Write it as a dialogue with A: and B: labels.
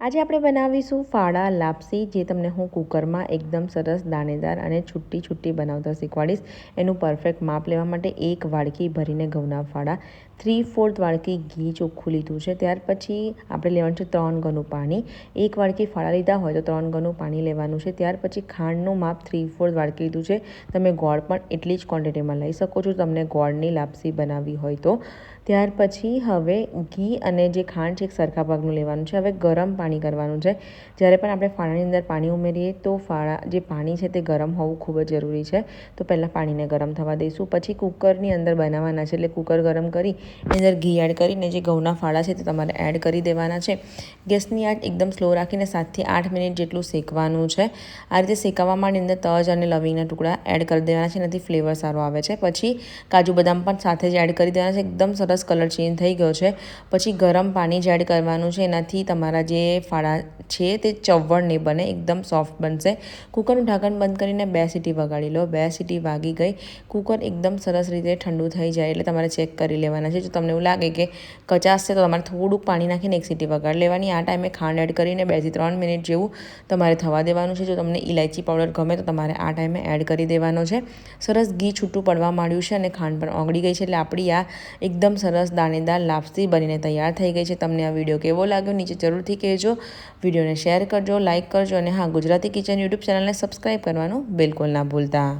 A: આજે આપણે બનાવીશું ફાળા લાપસી, જે તમને હું કુકરમાં એકદમ સરસ દાણેદાર અને છુટ્ટી છુટ્ટી બનાવતા શીખવાડીશ. એનું પરફેક્ટ માપ લેવા માટે એક વાડકી ભરીને ઘઉંના ફાળા થ્રી ફોર્થ વાડકી ઘી ચોખ્ખું લીધું છે. ત્યાર પછી આપણે લેવાનું છે ત્રણ ગણું પાણી. એક વાડકી ફાળા લીધા હોય તો ત્રણ ગણું પાણી લેવાનું છે. ત્યાર પછી ખાંડનું માપ થ્રી ફોર્થ વાડકી લીધું છે. તમે ગોળ પણ એટલી જ ક્વોન્ટિટીમાં લઈ શકો છો. તમને ગોળની લાપસી બનાવવી હોય તો. ત્યાર પછી હવે ઘી અને જે ખાંડ છે એક સરખા ભાગનું લેવાનું છે. હવે ગરમ પાણી કરવાનું છે. જ્યારે પણ આપણે ફાળાની અંદર પાણી ઉમેરીએ તો ફાળા જે પાણી છે તે ગરમ હોવું ખૂબ જ જરૂરી છે. તો પહેલાં પાણીને ગરમ થવા દઈશું. પછી કુકરની અંદર બનાવવાના છે એટલે કુકર ગરમ કરી, એની અંદર ઘી એડ કરીને જે ઘઉંના ફાળા છે તે તમારે એડ કરી દેવાના છે. ગેસની આંચ એકદમ સ્લો રાખીને સાતથી આઠ મિનિટ જેટલું શેકવાનું છે. આ રીતે શેકાવામાં અંદર તજ અને લવિંગના ટુકડા એડ કરી દેવાના છે, એનાથી ફ્લેવર સારો આવે છે. પછી કાજુ બદામ પણ સાથે જ એડ કરી દેવાના છે. એકદમ સરસ કલર ચેન્જ થઈ ગયો છે. પછી ગરમ પાણી જ એડ કરવાનું છે. એનાથી તમારા જે ફાળા છે તે ચવળ નહીં બને, એકદમ સોફ્ટ બનશે. કુકરનું ઢાંકણ બંધ કરીને બે સીટી વગાડી લો. બે સીટી વાગી ગઈ. કુકર એકદમ સરસ રીતે ઠંડુ થઈ જાય એટલે તમારે ચેક કરી લેવાના છે. જો તમને એવું લાગે કે કચાશ છે તો તમારે થોડુંક પાણી નાખીને એક સીટી વગાડી લેવાની. આ ટાઈમે ખાંડ એડ કરીને બેથી ત્રણ મિનિટ જેવું તમારે થવા દેવાનું છે. જો તમને ઇલાયચી પાવડર ગમે તો તમારે આ ટાઈમે એડ કરી દેવાનો છે. સરસ ઘી છૂટું પડવા માંડ્યું છે અને ખાંડ પણ ઓગળી ગઈ છે એટલે આપણી આ એકદમ સરસ દાણેદાર લાપસી બનીને તૈયાર થઈ ગઈ છે. તમને આ વીડિયો કેવો લાગ્યો નીચે જરૂરથી કહેજો. વિડીયોને શેર કરજો લાઇક કરજો અને હા, ગુજરાતી કિચન યુટ્યુબ ચેનલને સબસ્ક્રાઈબ કરવાનું બિલકુલ ના ભૂલતા.